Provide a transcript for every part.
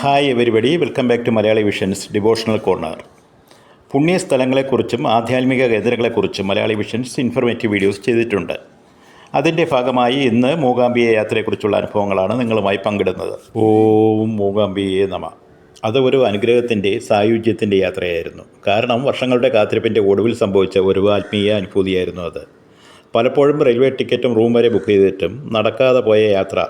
Hi everybody welcome back to Malayali visions devotional corner പുണ്യസ്ഥലങ്ങളെക്കുറിച്ചും ആധ്യാത്മിക കേന്ദ്രങ്ങളെക്കുറിച്ചും Malayali visions informative videos ചെയ്തിട്ടുണ്ട്. അതിന്റെ ഭാഗമായി ഇന്ന് മൂകാംബിയ യാത്രയെക്കുറിച്ചുള്ള അനുഭവങ്ങളാണ് നിങ്ങളുമായി പങ്കിടുന്നത്. ഓം മൂകാംബിയെ നമ. അത് ഒരു അനുഗ്രഹത്തിന്റെ സായുജ്യത്തിന്റെ യാത്രയായിരുന്നു. കാരണം വർഷങ്ങളുടെ കാത്തിരിപ്പിന്റെ ഒടുവിൽ സംഭവിച്ച ഒരു ആത്മീയ അനുഭൂതിയായിരുന്നു അത്. പലപ്പോഴും റെയിൽവേ ടിക്കറ്റും റൂം വരെ ബുക്ക് ചെയ്തിട്ടും നടക്കാതെ പോയ യാത്ര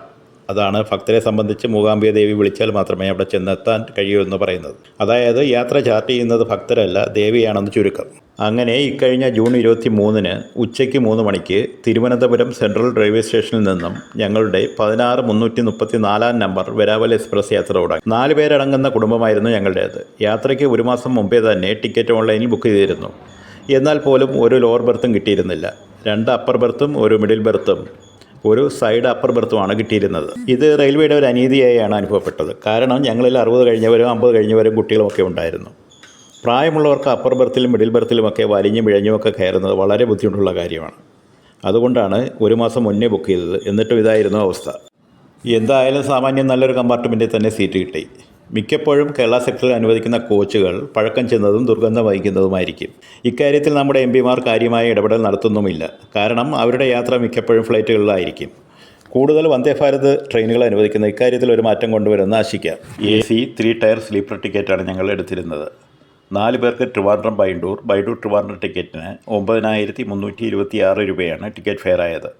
അതാണ് ഭക്തരെ സംബന്ധിച്ച് മൂകാംബിക ദേവി വിളിച്ചാൽ മാത്രമേ അവിടെ ചെന്നെത്താൻ കഴിയൂ എന്ന് പറയുന്നത്. അതായത് യാത്ര ചാർട്ട് ചെയ്യുന്നത് ഭക്തരല്ല ദേവിയാണെന്ന് ചുരുക്കം. അങ്ങനെ ഇക്കഴിഞ്ഞ ജൂൺ ഇരുപത്തി മൂന്നിന് ഉച്ചയ്ക്ക് മൂന്ന് മണിക്ക് തിരുവനന്തപുരം സെൻട്രൽ റെയിൽവേ സ്റ്റേഷനിൽ നിന്നും ഞങ്ങളുടെ പതിനാറ് മുന്നൂറ്റി മുപ്പത്തി നാലാം നമ്പർ വെരാവൽ എക്സ്പ്രസ് യാത്ര തുടങ്ങി. നാല് പേരടങ്ങുന്ന കുടുംബമായിരുന്നു ഞങ്ങളുടേത്. യാത്രയ്ക്ക് ഒരു മാസം മുമ്പേ തന്നെ ടിക്കറ്റ് ഓൺലൈനിൽ ബുക്ക് ചെയ്തിരുന്നു. എന്നാൽ പോലും ഒരു ലോവർ ബെർത്തും കിട്ടിയിരുന്നില്ല. രണ്ട് അപ്പർ ബെർത്തും ഒരു മിഡിൽ ബെർത്തും. ഒരു സൈഡ് അപ്പർ ബർത്തുമാണ് കിട്ടിയിരുന്നത്. ഇത് റെയിൽവേയുടെ ഒരു അനീതിയായാണ് അനുഭവപ്പെട്ടത്. കാരണം ഞങ്ങളിൽ അറുപത് കഴിഞ്ഞവരും അമ്പത് കഴിഞ്ഞവരും കുട്ടികളുമൊക്കെ ഉണ്ടായിരുന്നു. പ്രായമുള്ളവർക്ക് അപ്പർ ബർത്തിലും മിഡിൽ ബർത്തിലുമൊക്കെ വലിഞ്ഞും ഇഴഞ്ഞുമൊക്കെ കയറുന്നത് വളരെ ബുദ്ധിമുട്ടുള്ള കാര്യമാണ്. അതുകൊണ്ടാണ് ഒരു മാസം മുന്നേ ബുക്ക് ചെയ്തത്. എന്നിട്ടും ഇതായിരുന്നു അവസ്ഥ. എന്തായാലും സാമാന്യം നല്ലൊരു കമ്പാർട്ട്മെന്റിൽ തന്നെ സീറ്റ് കിട്ടി. മിക്കപ്പോഴും കേരള സെക്ടറിൽ അനുവദിക്കുന്ന കോച്ചുകൾ പഴക്കം ചെന്നതും ദുർഗന്ധം വഹിക്കുന്നതുമായിരിക്കും. ഇക്കാര്യത്തിൽ നമ്മുടെ എം പിമാർ കാര്യമായ ഇടപെടൽ നടത്തുന്നുമില്ല. കാരണം അവരുടെ യാത്ര മിക്കപ്പോഴും ഫ്ലൈറ്റുകളിലായിരിക്കും. കൂടുതൽ വന്ദേ ഭാരത് ട്രെയിനുകൾ അനുവദിക്കുന്ന ഇക്കാര്യത്തിൽ ഒരു മാറ്റം കൊണ്ടുവരുമെന്ന് ആശിക്കാം. A C three tier sleeper ടിക്കറ്റാണ് ഞങ്ങൾ എടുത്തിരുന്നത്. നാല് പേർക്ക് ട്രിവാൻഡ്രം ബൈണ്ടൂർ ബൈഡൂർ ട്രിവാൻഡ്രം ടിക്കറ്റിന് ഒമ്പതിനായിരത്തി മുന്നൂറ്റി ഇരുപത്തി ആറ് രൂപയാണ് ടിക്കറ്റ് ഫെയർ ആയത്.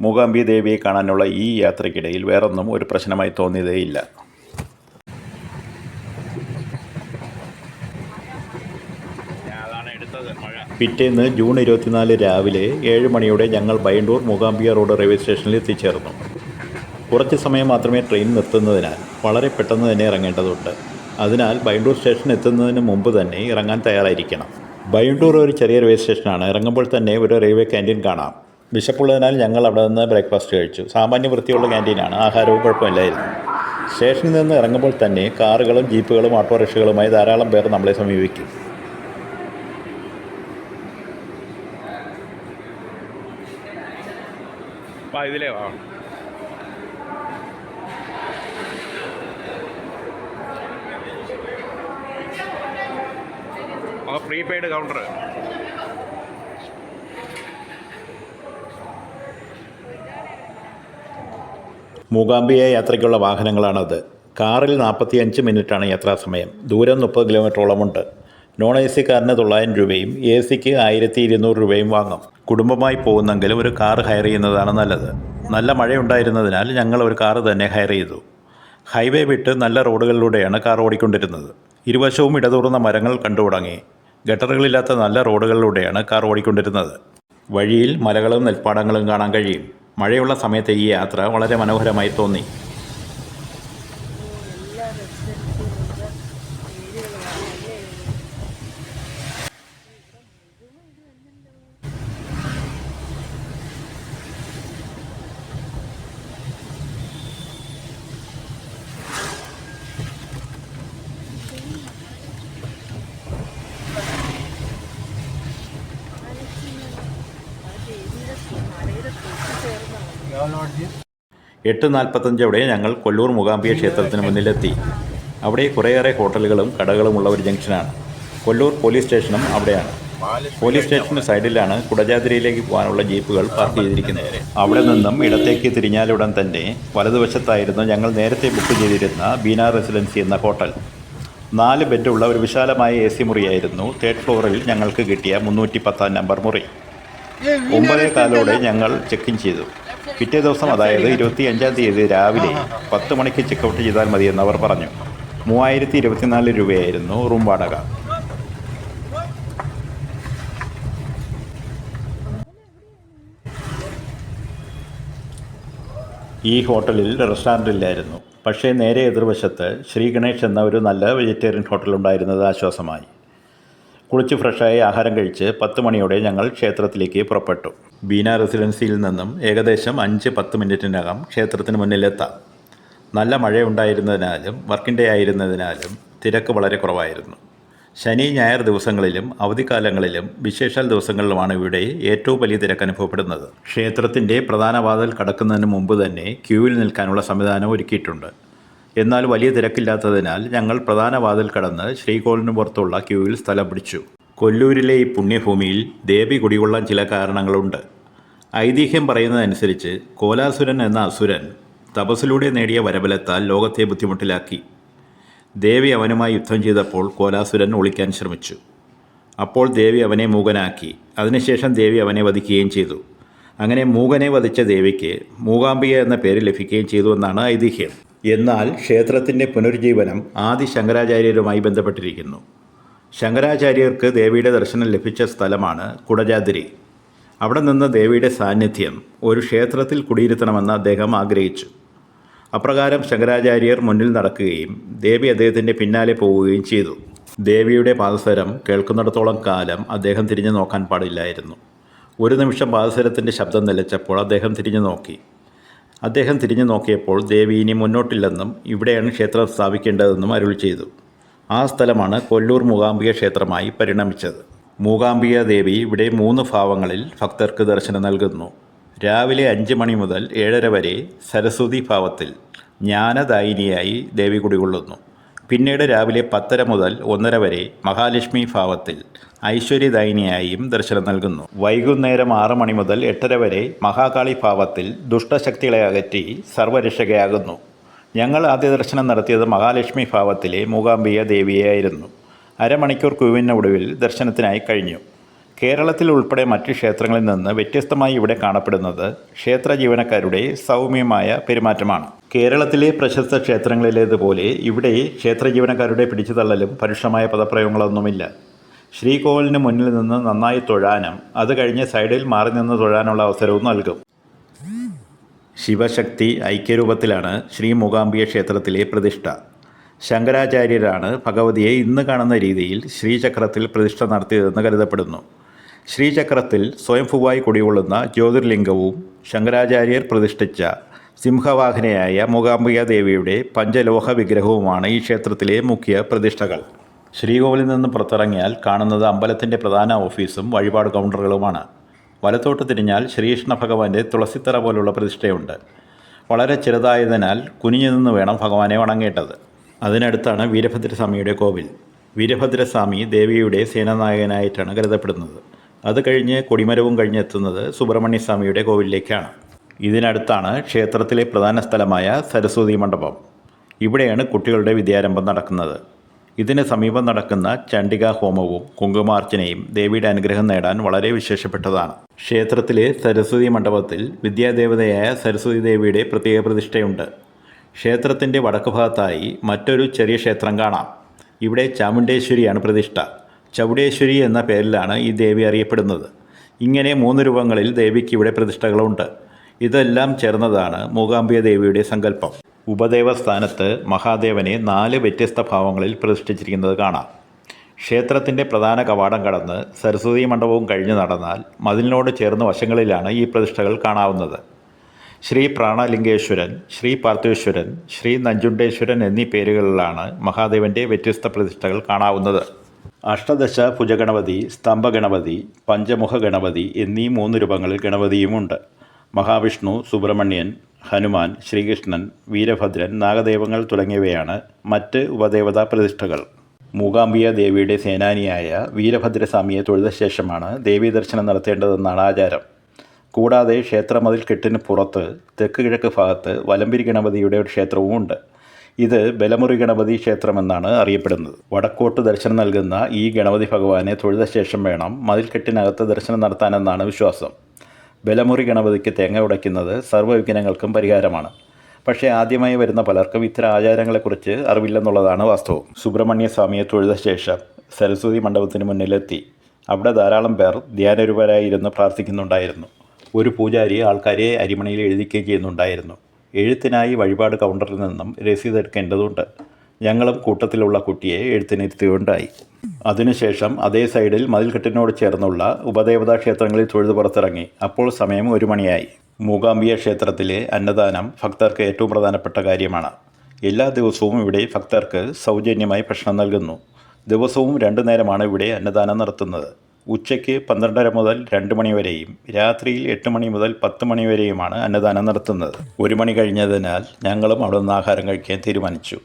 മൂകാംബി ദേവിയെ കാണാനുള്ള ഈ യാത്രയ്ക്കിടയിൽ വേറൊന്നും ഒരു പ്രശ്നമായി തോന്നിയതേയില്ല. പിറ്റേന്ന് ജൂൺ ഇരുപത്തിനാല് രാവിലെ ഏഴ് മണിയോടെ ഞങ്ങൾ ബൈണ്ടൂർ മൂകാംബിക റോഡ് റെയിൽവേ സ്റ്റേഷനിൽ എത്തിച്ചേർന്നു. കുറച്ച് സമയം മാത്രമേ ട്രെയിൻ നിർത്തുന്നതിനാൽ വളരെ പെട്ടെന്ന് തന്നെ ഇറങ്ങേണ്ടതുണ്ട്. അതിനാൽ ബൈണ്ടൂർ സ്റ്റേഷൻ എത്തുന്നതിന് മുമ്പ് തന്നെ ഇറങ്ങാൻ തയ്യാറായിരിക്കണം. ബൈണ്ടൂർ ഒരു ചെറിയ റെയിൽവേ സ്റ്റേഷനാണ്. ഇറങ്ങുമ്പോൾ തന്നെ ഒരു റെയിൽവേ ക്യാന്റീൻ കാണാം. വിശപ്പുള്ളതിനാൽ ഞങ്ങൾ അവിടെ നിന്ന് ബ്രേക്ക്ഫാസ്റ്റ് കഴിച്ചു. സാമാന്യ വൃത്തിയുള്ള ക്യാന്റീനാണ്. ആഹാരവും കുഴപ്പമില്ലായിരുന്നു. സ്റ്റേഷനിൽ നിന്ന് ഇറങ്ങുമ്പോൾ തന്നെ കാറുകളും ജീപ്പുകളും ഓട്ടോറിക്ഷകളുമായി ധാരാളം പേർ നമ്മളെ സമീപിക്കും. ഇതിലേ വാ. ആ പ്രീപെയ്ഡ് കൗണ്ടർ മൂകാംബിയ യാത്രയ്ക്കുള്ള വാഹനങ്ങളാണത്. കാറിൽ നാൽപ്പത്തിയഞ്ച് മിനിറ്റാണ് യാത്രാസമയം ദൂരം മുപ്പത് കിലോമീറ്ററോളമുണ്ട് നോൺ എ സി കാറിന് തൊള്ളായിരം രൂപയും എ സിക്ക് ആയിരത്തി ഇരുന്നൂറ് രൂപയും വാങ്ങും. കുടുംബമായി പോകുന്നെങ്കിൽ ഒരു കാർ ഹയർ ചെയ്യുന്നതാണ് നല്ലത്. നല്ല മഴയുണ്ടായിരുന്നതിനാൽ ഞങ്ങൾ ഒരു കാർ തന്നെ ഹയർ ചെയ്തു. ഹൈവേ വിട്ട് നല്ല റോഡുകളിലൂടെയാണ് കാർ ഓടിക്കൊണ്ടിരുന്നത്. ഇരുവശവും ഇടതൂർന്ന മരങ്ങൾ കണ്ടു തുടങ്ങി ഗട്ടറുകളില്ലാത്ത നല്ല റോഡുകളിലൂടെയാണ് കാർ ഓടിക്കൊണ്ടിരുന്നത്. വഴിയിൽ മലകളും നെൽപ്പാടങ്ങളും കാണാൻ കഴിയും. മഴയുള്ള സമയത്തെ ഈ യാത്ര വളരെ മനോഹരമായി തോന്നി. എട്ട് നാൽപ്പത്തഞ്ചോടെ ഞങ്ങൾ കൊല്ലൂർ മൂകാംബിക ക്ഷേത്രത്തിന് മുന്നിലെത്തി. അവിടെ കുറേയേറെ ഹോട്ടലുകളും കടകളും ഉള്ള ഒരു ജംഗ്ഷനാണ്. കൊല്ലൂർ പോലീസ് സ്റ്റേഷനും അവിടെയാണ്. പോലീസ് സ്റ്റേഷന് സൈഡിലാണ് കുടജാതിരിയിലേക്ക് പോകാനുള്ള ജീപ്പുകൾ പാർക്ക് ചെയ്തിരിക്കുന്നത്. അവിടെ നിന്നും ഇടത്തേക്ക് തിരിഞ്ഞാലുടൻ തന്നെ വലതുവശത്തായിരുന്നു ഞങ്ങൾ നേരത്തെ ബുക്ക് ചെയ്തിരുന്ന ബീന റെസിഡൻസി എന്ന ഹോട്ടൽ. നാല് ബെഡുള്ള ഒരു വിശാലമായ എ സി മുറിയായിരുന്നു. തേർഡ് ഫ്ലോറിൽ ഞങ്ങൾക്ക് കിട്ടിയ മുന്നൂറ്റി പത്താം നമ്പർ മുറി. ഒമ്പതേ കാലോടെ ഞങ്ങൾ ചെക്ക് ഇൻ ചെയ്തു. പിറ്റേ ദിവസം അതായത് ഇരുപത്തി അഞ്ചാം തീയതി രാവിലെ പത്ത് മണിക്ക് ചെക്കൗട്ട് ചെയ്താൽ മതിയെന്ന് അവർ പറഞ്ഞു. മൂവായിരത്തി ഇരുപത്തിനാല് രൂപയായിരുന്നു റൂം വാടക. ഈ ഹോട്ടലിൽ റെസ്റ്റോറന്റ് ഇല്ലായിരുന്നു. പക്ഷേ നേരെ എതിർവശത്ത് ശ്രീ ഗണേഷ് എന്ന ഒരു നല്ല വെജിറ്റേറിയൻ ഹോട്ടൽ ഉണ്ടായിരുന്നത് ആശ്വാസമായി. കുളിച്ച് ഫ്രഷായി ആഹാരം കഴിച്ച് പത്ത് മണിയോടെ ഞങ്ങൾ ക്ഷേത്രത്തിലേക്ക് പുറപ്പെട്ടു. ബീന റെസിഡൻസിയിൽ നിന്നും ഏകദേശം അഞ്ച് പത്ത് മിനിറ്റിനകം ക്ഷേത്രത്തിന് മുന്നിലെത്താം. നല്ല മഴയുണ്ടായിരുന്നതിനാലും വർക്കിംഗ് ഡേ ആയിരുന്നതിനാലും തിരക്ക് വളരെ കുറവായിരുന്നു. ശനി ഞായർ ദിവസങ്ങളിലും അവധിക്കാലങ്ങളിലും വിശേഷാൽ ദിവസങ്ങളിലുമാണ് ഇവിടെ ഏറ്റവും വലിയ തിരക്ക് അനുഭവപ്പെടുന്നത്. ക്ഷേത്രത്തിന്റെ പ്രധാന വാതിൽ കടക്കുന്നതിന് മുമ്പ് തന്നെ ക്യൂവിൽ നിൽക്കാനുള്ള സംവിധാനം ഒരുക്കിയിട്ടുണ്ട്. എന്നാൽ വലിയ തിരക്കില്ലാത്തതിനാൽ ഞങ്ങൾ പ്രധാന വാതിൽ കടന്ന് ശ്രീകോളിന് പുറത്തുള്ള ക്യൂവിൽ സ്ഥലം പിടിച്ചു. കൊല്ലൂരിലെ ഈ പുണ്യഭൂമിയിൽ ദേവി കുടികൊള്ളാൻ ചില കാരണങ്ങളുണ്ട്. ഐതിഹ്യം പറയുന്നതനുസരിച്ച് കോലാസുരൻ എന്ന അസുരൻ തപസ്സിലൂടെ നേടിയ വരബലത്താൽ ലോകത്തെ ബുദ്ധിമുട്ടിലാക്കി. ദേവി അവനുമായി യുദ്ധം ചെയ്തപ്പോൾ കോലാസുരൻ ഒളിക്കാൻ ശ്രമിച്ചു. അപ്പോൾ ദേവി അവനെ മൂകനാക്കി. അതിനുശേഷം ദേവി അവനെ വധിക്കുകയും ചെയ്തു. അങ്ങനെ മൂകനെ വധിച്ച ദേവിക്ക് മൂകാംബിക എന്ന പേര് ലഭിക്കുകയും ചെയ്തു എന്നാണ് ഐതിഹ്യം. എന്നാൽ ക്ഷേത്രത്തിന്റെ പുനരുജ്ജീവനം ആദി ശങ്കരാചാര്യരുമായി ബന്ധപ്പെട്ടിരിക്കുന്നു. ശങ്കരാചാര്യർക്ക് ദേവിയുടെ ദർശനം ലഭിച്ച സ്ഥലമാണ് കുടജാദ്രി അവിടെ നിന്ന് ദേവിയുടെ സാന്നിധ്യം ഒരു ക്ഷേത്രത്തിൽ കുടിയിരുത്തണമെന്ന് അദ്ദേഹം ആഗ്രഹിച്ചു. അപ്രകാരം ശങ്കരാചാര്യർ മുന്നിൽ നടക്കുകയും ദേവി അദ്ദേഹത്തിന്റെ പിന്നാലെ പോവുകയും ചെയ്തു. ദേവിയുടെ പാദസരം കേൾക്കുന്നിടത്തോളം കാലം അദ്ദേഹം തിരിഞ്ഞു നോക്കാൻ പാടില്ലായിരുന്നു. ഒരു നിമിഷം പാദസരത്തിന്റെ ശബ്ദം നിലച്ചപ്പോൾ അദ്ദേഹം തിരിഞ്ഞു നോക്കി. അദ്ദേഹം തിരിഞ്ഞു നോക്കിയപ്പോൾ ദേവി ഇനി മുന്നോട്ടില്ലെന്നും ഇവിടെയാണ് ക്ഷേത്രം സ്ഥാപിക്കേണ്ടതെന്നും അരുൾ ചെയ്തു. ആ സ്ഥലമാണ് കൊല്ലൂർ മൂകാംബിക ക്ഷേത്രമായി പരിണമിച്ചത്. മൂകാംബിക ദേവി ഇവിടെ മൂന്ന് ഭാവങ്ങളിൽ ഭക്തർക്ക് ദർശനം നൽകുന്നു. രാവിലെ അഞ്ച് മണി മുതൽ ഏഴര വരെ സരസ്വതി ഭാവത്തിൽ ജ്ഞാനദായിനിയായി ദേവി കുടികൊള്ളുന്നു. പിന്നീട് രാവിലെ പത്തര മുതൽ ഒന്നര വരെ മഹാലക്ഷ്മി ഭാവത്തിൽ ഐശ്വര്യദായിനിയായും ദർശനം നൽകുന്നു. വൈകുന്നേരം ആറ് മണി മുതൽ എട്ടര വരെ മഹാകാളി ഭാവത്തിൽ ദുഷ്ടശക്തികളെ അകറ്റി സർവരക്ഷകയാകുന്നു. ഞങ്ങൾ ആദ്യ ദർശനം നടത്തിയത് മഹാലക്ഷ്മി ഭാവത്തിലെ മൂകാംബിക ദേവിയായിരുന്നു അരമണിക്കൂർ ക്യൂവിനൊടുവിൽ ദർശനത്തിനായി കഴിഞ്ഞു. കേരളത്തിൽ ഉൾപ്പെടെ മറ്റ് ക്ഷേത്രങ്ങളിൽ നിന്ന് വ്യത്യസ്തമായി ഇവിടെ കാണപ്പെടുന്നത് ക്ഷേത്ര ജീവനക്കാരുടെ സൗമ്യമായ പെരുമാറ്റമാണ്. കേരളത്തിലെ പ്രശസ്ത ക്ഷേത്രങ്ങളിലേതുപോലെ ഇവിടെ ക്ഷേത്ര ജീവനക്കാരുടെ പിടിച്ചുതള്ളലും പരുഷമായ പദപ്രയോഗങ്ങളൊന്നുമില്ല. ശ്രീകോവിലിന് മുന്നിൽ നിന്ന് നന്നായി തൊഴാനും അത് കഴിഞ്ഞ് സൈഡിൽ മാറി നിന്ന് തൊഴാനുള്ള അവസരവും നൽകും. ശിവശക്തി ഐക്യരൂപത്തിലാണ് ശ്രീ മൂകാംബിക ക്ഷേത്രത്തിലെ പ്രതിഷ്ഠ. ശങ്കരാചാര്യരാണ് ഭഗവതിയെ ഇന്ന് കാണുന്ന രീതിയിൽ ശ്രീചക്രത്തിൽ പ്രതിഷ്ഠ നടത്തിയതെന്ന് കരുതപ്പെടുന്നു. ശ്രീചക്രത്തിൽ സ്വയംഭുവായി കുടികൊള്ളുന്ന ജ്യോതിർലിംഗവും ശങ്കരാചാര്യർ പ്രതിഷ്ഠിച്ച സിംഹവാഹനയായ മൂകാംബിക ദേവിയുടെ പഞ്ചലോഹ വിഗ്രഹവുമാണ് ഈ ക്ഷേത്രത്തിലെ മുഖ്യ പ്രതിഷ്ഠകൾ. ശ്രീകോവിലിൽ നിന്ന് പുറത്തിറങ്ങിയാൽ കാണുന്നത് അമ്പലത്തിന്റെ പ്രധാന ഓഫീസും വഴിപാട് കൗണ്ടറുകളുമാണ്. വലത്തോട്ട് തിരിഞ്ഞാൽ ശ്രീകൃഷ്ണ ഭഗവാന്റെ തുളസിത്തറ പോലുള്ള പ്രതിഷ്ഠയുണ്ട്. വളരെ ചെറുതായതിനാൽ കുനിഞ്ഞു നിന്ന് വേണം ഭഗവാനെ വണങ്ങേണ്ടത്. അതിനടുത്താണ് വീരഭദ്രസ്വാമിയുടെ കോവിൽ. വീരഭദ്രസ്വാമി ദേവിയുടെ സേനാനായകനായിട്ടാണ് കരുതപ്പെടുന്നത്. അത് കഴിഞ്ഞ് കൊടിമരവും കഴിഞ്ഞെത്തുന്നത് സുബ്രഹ്മണ്യ സ്വാമിയുടെ കോവിലിലേക്കാണ്. ഇതിനടുത്താണ് ക്ഷേത്രത്തിലെ പ്രധാന സ്ഥലമായ സരസ്വതി മണ്ഡപം. ഇവിടെയാണ് കുട്ടികളുടെ വിദ്യാരംഭം നടക്കുന്നത്. ഇതിന് സമീപം നടക്കുന്ന ചണ്ഡിക ഹോമവും കുങ്കുമാർച്ചനയും ദേവിയുടെ അനുഗ്രഹം നേടാൻ വളരെ വിശേഷപ്പെട്ടതാണ്. ക്ഷേത്രത്തിലെ സരസ്വതി മണ്ഡപത്തിൽ വിദ്യാദേവതയായ സരസ്വതി ദേവിയുടെ പ്രത്യേക പ്രതിഷ്ഠയുണ്ട്. ക്ഷേത്രത്തിന്റെ വടക്ക് ഭാഗത്തായി മറ്റൊരു ചെറിയ ക്ഷേത്രം കാണാം. ഇവിടെ ചാമുണ്ടേശ്വരിയാണ് പ്രതിഷ്ഠ. ചൗടേശ്വരി എന്ന പേരിലാണ് ഈ ദേവി അറിയപ്പെടുന്നത്. ഇങ്ങനെ മൂന്ന് രൂപങ്ങളിൽ ദേവിക്ക് ഇവിടെ പ്രതിഷ്ഠകളുണ്ട്. ഇതെല്ലാം ചേർന്നതാണ് മൂകാംബിക ദേവിയുടെ സങ്കല്പം. ഉപദേവസ്ഥാനത്ത് മഹാദേവനെ നാല് വ്യത്യസ്ത ഭാവങ്ങളിൽ പ്രതിഷ്ഠിച്ചിരിക്കുന്നത് കാണാം. ക്ഷേത്രത്തിന്റെ പ്രധാന കവാടം കടന്ന് സരസ്വതി മണ്ഡപവും കഴിഞ്ഞ് നടന്നാൽ മതിലിനോട് ചേർന്ന വശങ്ങളിലാണ് ഈ പ്രതിഷ്ഠകൾ കാണാവുന്നത്. ശ്രീ പ്രാണലിംഗേശ്വരൻ ശ്രീ പാർത്ഥേശ്വരൻ ശ്രീ നഞ്ചുണ്ടേശ്വരൻ എന്നീ പേരുകളിലാണ് മഹാദേവന്റെ വ്യത്യസ്ത പ്രതിഷ്ഠകൾ കാണാവുന്നത്. അഷ്ടദശ ഭുജഗണപതി സ്തംഭഗണപതി പഞ്ചമുഖ ഗണപതി എന്നീ മൂന്ന് രൂപങ്ങളിൽ ഗണപതിയുമുണ്ട്. മഹാവിഷ്ണു സുബ്രഹ്മണ്യൻ ഹനുമാൻ ശ്രീകൃഷ്ണൻ വീരഭദ്രൻ നാഗദേവങ്ങൾ തുടങ്ങിയവയാണ് മറ്റ് ഉപദേവതാ പ്രതിഷ്ഠകൾ. മൂകാംബിക ദേവിയുടെ സേനാനിയായ വീരഭദ്രസ്വാമിയെ തൊഴുത ശേഷമാണ് ദേവീ ദർശനം നടത്തേണ്ടതെന്നാണ് ആചാരം. കൂടാതെ ക്ഷേത്രമതിൽ കെട്ടിന് പുറത്ത് തെക്ക് കിഴക്ക് ഭാഗത്ത് വലമ്പിരി ഗണപതിയുടെ ഒരു ക്ഷേത്രവുമുണ്ട്. ഇത് ബലമുറി ഗണപതി ക്ഷേത്രമെന്നാണ് അറിയപ്പെടുന്നത്. വടക്കോട്ട് ദർശനം നൽകുന്ന ഈ ഗണപതി ഭഗവാനെ തൊഴുത ശേഷം വേണം മതിൽക്കെട്ടിനകത്ത് ദർശനം നടത്താനെന്നാണ് വിശ്വാസം. ബലമുറി ഗണപതിക്ക് തേങ്ങ ഉടയ്ക്കുന്നത് സർവവിഘ്നങ്ങൾക്കും പരിഹാരമാണ്. പക്ഷേ ആദ്യമായി വരുന്ന പലർക്കും ഇത്തരം ആചാരങ്ങളെക്കുറിച്ച് അറിവില്ലെന്നുള്ളതാണ് വാസ്തവം. സുബ്രഹ്മണ്യ സ്വാമിയെ തൊഴുത ശേഷം സരസ്വതി മണ്ഡപത്തിന് മുന്നിലെത്തി. അവിടെ ധാരാളം പേർ ധ്യാനരൂപരായിരുന്നു പ്രാർത്ഥിക്കുന്നുണ്ടായിരുന്നു. ഒരു പൂജാരി ആൾക്കാരെ അരിമണിയിൽ എഴുതിക്കുകയും ചെയ്യുന്നുണ്ടായിരുന്നു. എഴുത്തിനായി വഴിപാട് കൗണ്ടറിൽ നിന്നും രസീത് എടുക്കേണ്ടതുണ്ട് ഞങ്ങളും കൂട്ടത്തിലുള്ള കുട്ടിയെ എഴുത്തിനിരുത്തുകയുണ്ടായി അതിനുശേഷം അതേ സൈഡിൽ മതിൽക്കെട്ടിനോട് ചേർന്നുള്ള ഉപദേവതാ ക്ഷേത്രങ്ങളിൽ തൊഴുതു പുറത്തിറങ്ങി. അപ്പോൾ സമയം ഒരു മണിയായി. മൂകാംബിയ ക്ഷേത്രത്തിലെ അന്നദാനം ഭക്തർക്ക് ഏറ്റവും പ്രധാനപ്പെട്ട കാര്യമാണ്. എല്ലാ ദിവസവും ഇവിടെ ഭക്തർക്ക് സൗജന്യമായി ഭക്ഷണം നൽകുന്നു. ദിവസവും രണ്ടു നേരമാണ് ഇവിടെ അന്നദാനം നടത്തുന്നത്. ഉച്ചയ്ക്ക് പന്ത്രണ്ടര മുതൽ രണ്ട് മണി വരെയും രാത്രിയിൽ എട്ട് മണി മുതൽ പത്ത് മണി വരെയുമാണ് അന്നദാനം നടത്തുന്നത്. ഒരു മണി കഴിഞ്ഞതിനാൽ ഞങ്ങളും അവിടെ നിന്ന് ആഹാരം കഴിക്കാൻ തീരുമാനിച്ചു.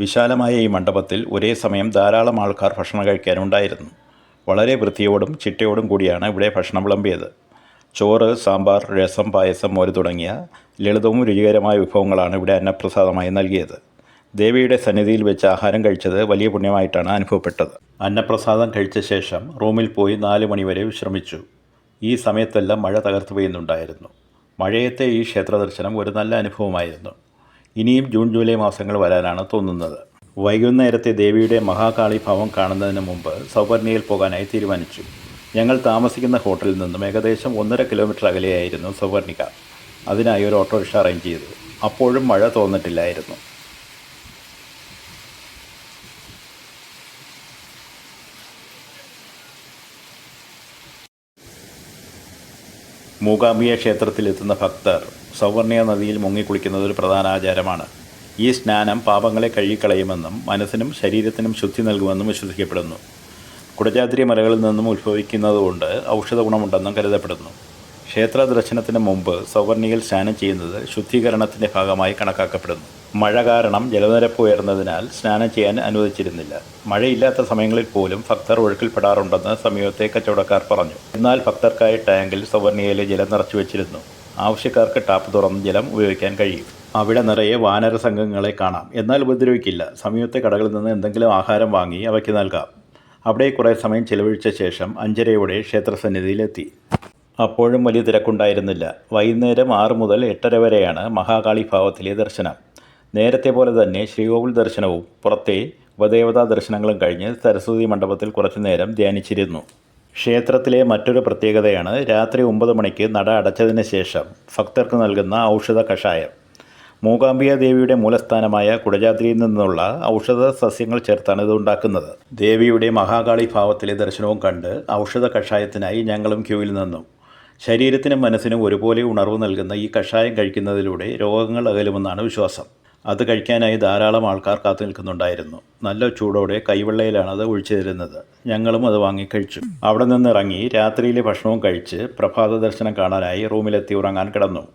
വിശാലമായ ഈ മണ്ഡപത്തിൽ ഒരേ സമയം ധാരാളം ആൾക്കാർ ഭക്ഷണം കഴിക്കാനുണ്ടായിരുന്നു. വളരെ വൃത്തിയോടും ചിട്ടയോടും കൂടിയാണ് ഇവിടെ ഭക്ഷണം വിളമ്പിയത്. ചോറ് സാമ്പാർ രസം പായസം മോര് തുടങ്ങിയ ലളിതവും രുചികരമായ വിഭവങ്ങളാണ് ഇവിടെ അന്നപ്രസാദമായി നൽകിയത്. ദേവിയുടെ സന്നിധിയിൽ വെച്ച് ആഹാരം കഴിച്ചത് വലിയ പുണ്യമായിട്ടാണ് അനുഭവപ്പെട്ടത്. അന്നപ്രസാദം കഴിച്ച ശേഷം റൂമിൽ പോയി നാല് മണിവരെ വിശ്രമിച്ചു. ഈ സമയത്തെല്ലാം മഴ തകർത്തു പെയ്യുന്നുണ്ടായിരുന്നു. മഴയത്തെ ഈ ക്ഷേത്ര ദർശനം ഒരു നല്ല അനുഭവമായിരുന്നു. ഇനിയും ജൂൺ ജൂലൈ മാസങ്ങൾ വരാനാണ് തോന്നുന്നത്. വൈകുന്നേരത്തെ ദേവിയുടെ മഹാകാളി ഭാവം കാണുന്നതിന് മുമ്പ് സൗപർണിയിൽ പോകാനായി തീരുമാനിച്ചു. ഞങ്ങൾ താമസിക്കുന്ന ഹോട്ടലിൽ നിന്നും ഏകദേശം ഒന്നര കിലോമീറ്റർ അകലെയായിരുന്നു സൗവർണിക. അതിനായി ഒരു ഓട്ടോറിക്ഷ അറേഞ്ച് ചെയ്തു. അപ്പോഴും മഴ തോന്നിട്ടില്ലായിരുന്നു. മൂകാംബിക ക്ഷേത്രത്തിലെത്തുന്ന ഭക്തർ സൗവർണിയ നദിയിൽ മുങ്ങിക്കുളിക്കുന്നത് ഒരു പ്രധാന ആചാരമാണ്. ഈ സ്നാനം പാപങ്ങളെ കഴുകിക്കളയുമെന്നും മനസ്സിനും ശരീരത്തിനും ശുദ്ധി നൽകുമെന്നും വിശ്വസിക്കപ്പെടുന്നു. കുടജാദ്രി മലകളിൽ നിന്നും ഉത്ഭവിക്കുന്നതുകൊണ്ട് ഔഷധ ഗുണമുണ്ടെന്നും കരുതപ്പെടുന്നു. ക്ഷേത്ര ദർശനത്തിന് മുമ്പ് സൗവർണിയിൽ സ്നാനം ചെയ്യുന്നത് ശുദ്ധീകരണത്തിന്റെ ഭാഗമായി കണക്കാക്കപ്പെടുന്നു. മഴ കാരണം ജലനിരപ്പ് ഉയർന്നതിനാൽ സ്നാനം ചെയ്യാൻ അനുവദിച്ചിരുന്നില്ല. മഴയില്ലാത്ത സമയങ്ങളിൽ പോലും ഭക്തർ ഒഴുക്കിൽപ്പെടാറുണ്ടെന്ന് സമീപത്തെ കച്ചവടക്കാർ പറഞ്ഞു. എന്നാൽ ഭക്തർക്കായി ടാങ്കിൽ സവർണിയയിലെ ജലം നിറച്ചു വെച്ചിരുന്നു. ആവശ്യക്കാർക്ക് ടാപ്പ് തുറന്ന് ജലം ഉപയോഗിക്കാൻ കഴിയും. അവിടെ നിറയെ വാനര സംഘങ്ങളെ കാണാം. എന്നാൽ ഉപദ്രവിക്കില്ല. സമീപത്തെ കടകളിൽ നിന്ന് എന്തെങ്കിലും ആഹാരം വാങ്ങി അവയ്ക്ക് നൽകാം. അവിടെ കുറേ സമയം ചിലവഴിച്ച ശേഷം അഞ്ചരയോടെ ക്ഷേത്രസന്നിധിയിലെത്തി. അപ്പോഴും വലിയ തിരക്കുണ്ടായിരുന്നില്ല. വൈകുന്നേരം ആറ് മുതൽ എട്ടര വരെയാണ് മഹാകാളി ഭാവത്തിലെ ദർശനം. നേരത്തെ പോലെ തന്നെ ശ്രീകോവിൽ ദർശനവും പുറത്തെ ഉപദേവതാ ദർശനങ്ങളും കഴിഞ്ഞ് സരസ്വതി മണ്ഡപത്തിൽ കുറച്ചുനേരം ധ്യാനിച്ചിരുന്നു. ക്ഷേത്രത്തിലെ മറ്റൊരു പ്രത്യേകതയാണ് രാത്രി ഒമ്പത് മണിക്ക് നട അടച്ചതിന് ശേഷം ഭക്തർക്ക് നൽകുന്ന ഔഷധ കഷായം. മൂകാംബിക ദേവിയുടെ മൂലസ്ഥാനമായ കുടജാദ്രിയിൽ നിന്നുള്ള ഔഷധ സസ്യങ്ങൾ ചേർത്താണ് ഇത് ഉണ്ടാക്കുന്നത്. ദേവിയുടെ മഹാകാളി ഭാവത്തിലെ ദർശനവും കണ്ട് ഔഷധ കഷായത്തിനായി ഞങ്ങളും ക്യൂവിൽ നിന്നു. ശരീരത്തിനും മനസ്സിനും ഒരുപോലെ ഉണർവ് നൽകുന്ന ഈ കഷായം കഴിക്കുന്നതിലൂടെ രോഗങ്ങൾ അകലുമെന്നാണ് വിശ്വാസം. അത് കഴിക്കാനായി ധാരാളം ആൾക്കാർ കാത്തു നിൽക്കുന്നുണ്ടായിരുന്നു. നല്ല ചൂടോടെ കൈവെള്ളയിലാണ് അത് ഒഴിച്ചു തരുന്നത് ഞങ്ങളും അത് വാങ്ങി കഴിച്ചു. അവിടെ നിന്ന് ഇറങ്ങി രാത്രിയിലെ ഭക്ഷണവും കഴിച്ച് പ്രഭാത ദർശനം കാണാനായി റൂമിലെത്തി ഉറങ്ങാൻ കിടന്നു.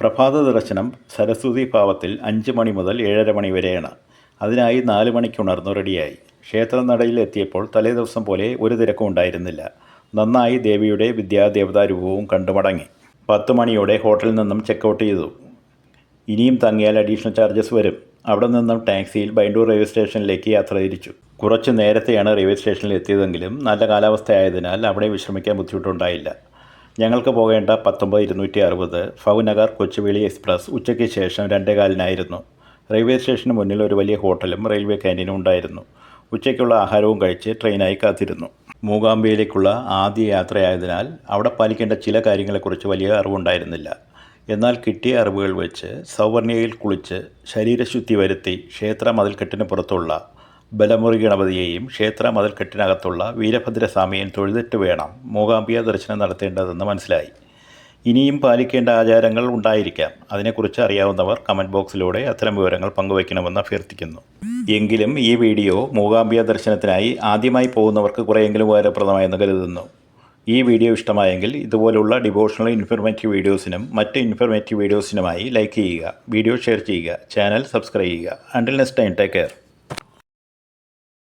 പ്രഭാത ദർശനം സരസ്വതി ഭാവത്തിൽ അഞ്ച് മണി മുതൽ ഏഴര മണി വരെയാണ്. അതിനായി നാല് മണിക്ക് ഉണർന്നു റെഡിയായി. ക്ഷേത്രനടയിൽ എത്തിയപ്പോൾ തലേ ദിവസം പോലെ ഒരു തിരക്കും ഉണ്ടായിരുന്നില്ല. നന്നായി ദേവിയുടെ വിദ്യാദേവതാ രൂപവും കണ്ടുമടങ്ങി. പത്ത് മണിയോടെ ഹോട്ടലിൽ നിന്നും ചെക്കൗട്ട് ചെയ്തു. ഇനിയും തങ്ങിയാൽ അഡീഷണൽ ചാർജസ് വരും. അവിടെ നിന്നും ടാക്സിയിൽ ബൈൻഡൂർ റെയിൽവേ സ്റ്റേഷനിലേക്ക് യാത്ര തിരിച്ചു. കുറച്ച് നേരത്തെയാണ് റെയിൽവേ സ്റ്റേഷനിൽ എത്തിയതെങ്കിലും നല്ല കാലാവസ്ഥയായതിനാൽ അവിടെ വിശ്രമിക്കാൻ ബുദ്ധിമുട്ടുണ്ടായില്ല. ഞങ്ങൾക്ക് പോകേണ്ട പത്തൊമ്പത് ഇരുന്നൂറ്റി അറുപത് ഫൗനഗർ കൊച്ചുവേളി എക്സ്പ്രസ് ഉച്ചയ്ക്ക് ശേഷം രണ്ടേകാലിനായിരുന്നു റെയിൽവേ സ്റ്റേഷന് മുന്നിൽ ഒരു വലിയ ഹോട്ടലും റെയിൽവേ ക്യാന്റീനും ഉണ്ടായിരുന്നു. ഉച്ചയ്ക്കുള്ള ആഹാരവും കഴിച്ച് ട്രെയിനായി കാത്തിരുന്നു. മൂകാംബിയയിലേക്കുള്ള ആദ്യ യാത്രയായതിനാൽ അവിടെ പാലിക്കേണ്ട ചില കാര്യങ്ങളെക്കുറിച്ച് വലിയ അറിവുണ്ടായിരുന്നില്ല. എന്നാൽ കിട്ടിയ അറിവുകൾ വെച്ച് സൗവർണികയിൽ കുളിച്ച് ശരീരശുദ്ധി വരുത്തി ക്ഷേത്ര മതിൽക്കെട്ടിന് പുറത്തുള്ള ബലമുറി ഗണപതിയെയും ക്ഷേത്ര മതിൽക്കെട്ടിനകത്തുള്ള വീരഭദ്രസ്വാമിയെയും തൊഴുതിട്ട് വേണം മൂകാംബിക ദർശനം നടത്തേണ്ടതെന്ന് മനസ്സിലായി. ഇനിയും പാലിക്കേണ്ട ആചാരങ്ങൾ ഉണ്ടായിരിക്കാം. അതിനെക്കുറിച്ച് അറിയാവുന്നവർ കമന്റ് ബോക്സിലൂടെ അത്തരം വിവരങ്ങൾ പങ്കുവയ്ക്കണമെന്ന് അഭ്യർത്ഥിക്കുന്നു. എങ്കിലും ഈ വീഡിയോ മൂകാംബിക ദർശനത്തിനായി ആദ്യമായി പോകുന്നവർക്ക് കുറേയെങ്കിലും ഉപകാരപ്രദമായെന്ന് കരുതുന്നു. ഈ വീഡിയോ ഇഷ്ടമായെങ്കിൽ ഇതുപോലുള്ള ഡിവോഷണൽ ഇൻഫർമേറ്റീവ് വീഡിയോസിനും മറ്റ് ഇൻഫർമേറ്റീവ് വീഡിയോസിനുമായി ലൈക്ക് ചെയ്യുക വീഡിയോ ഷെയർ ചെയ്യുക ചാനൽ സബ്സ്ക്രൈബ് ചെയ്യുക. Until next time take care